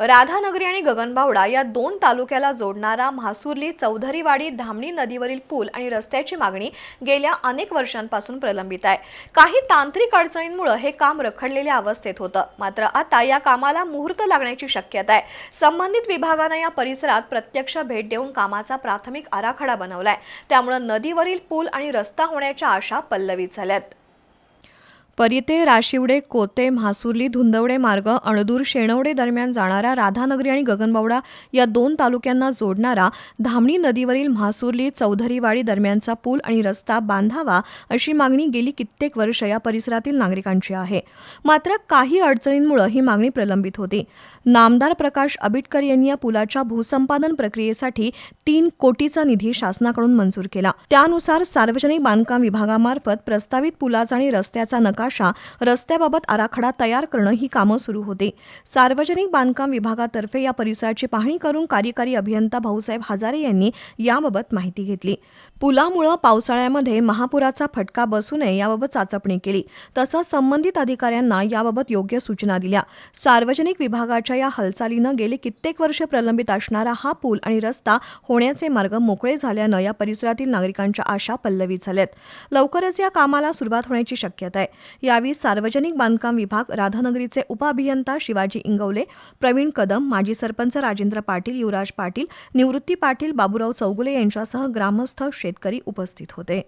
राधानगरी आणि गगनबावडा या दोन तालुक्याला जोडणारा म्हासुर्ली चौधरीवाडी धामणी नदीवरील पूल आणि रस्त्याची मागणी गेल्या अनेक वर्षांपासून प्रलंबित आहे. काही तांत्रिक अडचणींमुळे हे काम रखडलेल्या अवस्थेत होतं. मात्र आता या कामाला मुहूर्त लागण्याची शक्यता आहे. संबंधित विभागानं या परिसरात प्रत्यक्ष भेट देऊन कामाचा प्राथमिक आराखडा बनवलाय. त्यामुळे नदीवरील पूल आणि रस्ता होण्याच्या आशा पल्लवित झाल्यात. परिते राशिवडे कोते म्हासुर्ली धुंदवडे मार्ग अणदूर शेणवडे दरम्यान जाणारा राधानगरी आणि गगनबावडा या दोन तालुक्यांना जोडणारा धामणी नदीवरील म्हासुर्ली चौधरीवाडी दरम्यानचा पूल आणि रस्ता बांधावा अशी मागणी गेली कित्येक वर्ष या परिसरातील नागरिकांची आहे. मात्र काही अडचणींमुळे ही मागणी प्रलंबित होती. नामदार प्रकाश आबिटकर यांनी या पुलाच्या भूसंपादन प्रक्रियेसाठी तीन कोटीचा निधी शासनाकडून मंजूर केला. त्यानुसार सार्वजनिक बांधकाम विभागामार्फत प्रस्तावित पुलाचा आणि रस्त्याचा नकाशा रस्त्याबाबत आराखडा तयार करणं ही कामं सुरू होते. सार्वजनिक बांधकाम विभागातर्फे या परिसराची पाहणी करून कार्यकारी अभियंता भाऊसाहेब हजारे यांनी याबाबत माहिती घेतली. पुलामुळं पावसाळ्यामध्ये महापुराचा फटका बसू नये याबाबत चाचपणी केली. तसंच संबंधित अधिकाऱ्यांना याबाबत योग्य सूचना दिल्या. सार्वजनिक विभागाच्या या हालचालीनं गेले कित्येक वर्ष प्रलंबित असणारा हा पूल आणि रस्ता होण्याचे मार्ग मोकळे झाल्यानं या परिसरातील नागरिकांच्या आशा पल्लवित झाल्यात. लवकरच या कामाला सुरुवात होण्याची शक्यता आहे. यावेळी सार्वजनिक बांधकाम विभाग राधानगरीचे उपअभियंता शिवाजी इंगवले प्रवीण कदम माजी सरपंच राजेंद्र पाटील युवराज पाटील निवृत्ती पाटील बाबुराव चौगुले यांच्यासह ग्रामस्थ शेतकरी उपस्थित होते.